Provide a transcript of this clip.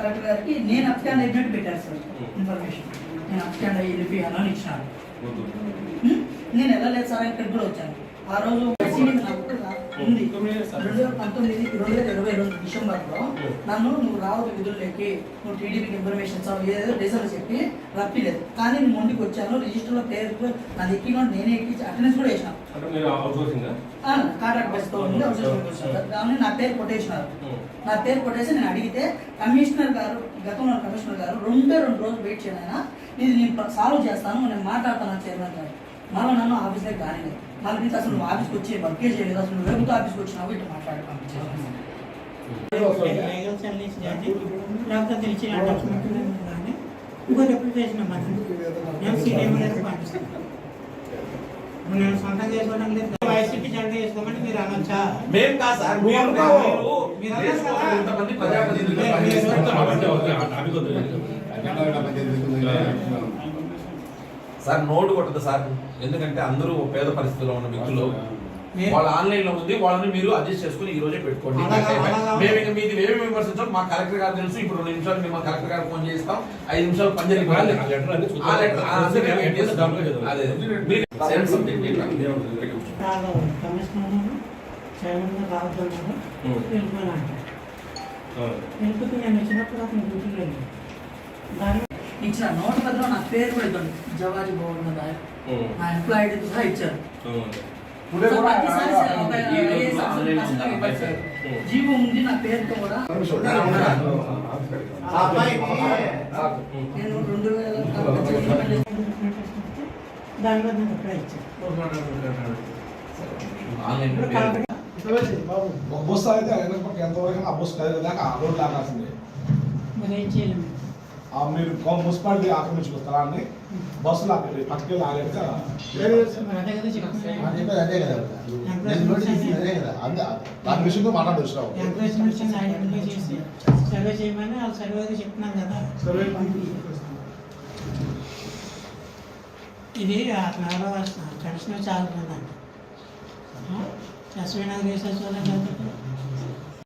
Collector గారికి నేను అప్స్టాండ్ అయినట్టు పెట్టాను సార్ ఇన్ఫర్మేషన్. నేను అప్స్టాండ్ అయ్యి వెళ్ళిపోయాను అని ఇచ్చాను నేను వెళ్ళలేదు సార్ ఇక్కడ కూడా వచ్చాను. ఆ రోజు ఉంది. రెండు వేల పంతొమ్మిది రెండు వేల ఇరవై రెండు డిసెంబర్లో నన్ను నువ్వు రావద్దు విధుల్లోకి నువ్వు టీడీపీకి ఇన్ఫర్మేషన్ ఏదో రీజన్ చెప్పి రప్పిలేదు. కానీ నేను మొండికి వచ్చాను రిజిస్టర్లో పేరు నాది ఎక్కిన నేనే ఎక్కి అటెండెన్స్ కూడా వేసినాను కాంట్రాక్ట్ బేస్తో ఉంది కానీ నా పేరు కొట్టేసినారు. నా పేరు కొట్టేసి నేను అడిగితే కమిషనర్ గారు గతంలో కమిషనర్ గారు రెండే రెండు రోజులు వెయిట్ చేయను ఇది నేను సాల్వ్ చేస్తాను నేను మాట్లాడతాను చైర్మన్ గారు. మళ్ళీ నన్ను ఆఫీస్లో కానీ మళ్ళీ నీకు అసలు నువ్వు ఆఫీస్కి వచ్చి వర్కే చేయలేదు అసలు నువ్వు వెలుగుతూ ఆఫీస్కి వచ్చినావు ఇట్లా మాట్లాడి పంపించాను లీగల్ సర్వీస్ కానీ లేకపోతే తెలిసి అటాచ్మెంట్ కానీ ఇంకో రిప్రజెంటేషన్ అన్నమాట నేను సీనియర్ గారికి పంపిస్తాను ఇప్పుడు నేను సొంతంగా చేసుకోవడం లేదు వైసీపీ జెండా వేసుకోమని మీరు అనొచ్చా మేం కాదు సార్ మీరు అనుకోవు. మీరు మీరు వేసుకోవాలి. అన్నారు కదా. ఇంతమంది ప్రజాప్రతినిధులు మీరు- పనిచేస్తున్నారు. సార్ నోటు కొట్టదు సార్. ఎందుకంటే అందరూ పేద పరిస్థితుల్లో ఉన్న వ్యక్తులు. మీరు- వాళ్ళ ఆన్లైన్లో ఉంది వాళ్ళని మీరు అడ్జస్ట్ చేసుకుని ఈ రోజే పెట్టుకోండి. మేము ఇక మీది ఏమి విమర్శించాం మా కలెక్టర్ గారు తెలుసు ఇప్పుడు రెండు నిమిషాలు మేము కలెక్టర్ గారు ఫోన్ చేస్తాం ఐదు నిమిషాలు పని వెళ్ళిపోతే నేను వచ్చినప్పుడు అతను వెళ్ళాను. దాని ఇచ్చిన నోట్ పత్రం నా పేరు కూడా ఇద్దండి జవాజీ భవన్ నా ఎంప్లాయీ ఇచ్చారు కూడా. ఉం. జీవో ఉంది నా పేరుతో కూడా నేను రెండు వేల దాని మీద అప్లై ఇచ్చాను అయితే ఆ ఆ రోడ్ లాగాల్సిందే మరి ఏం చేయలేము మీరు మున్సిపాలిటీ ఆక్రమించుకున్న స్థలాన్ని బస్సులు అక్కడ పట్టుకెళ్ళి ఆగలేక మరి అదే కదా అది కదా దాని విషయంలో మాట్లాడు వచ్చినావు సర్వే చేయమని వాళ్ళు సర్వే చెప్తున్నాను కదా. ఇది కమిషనర్ చాలా ఎస్వీ నగర్ రీసెర్చ్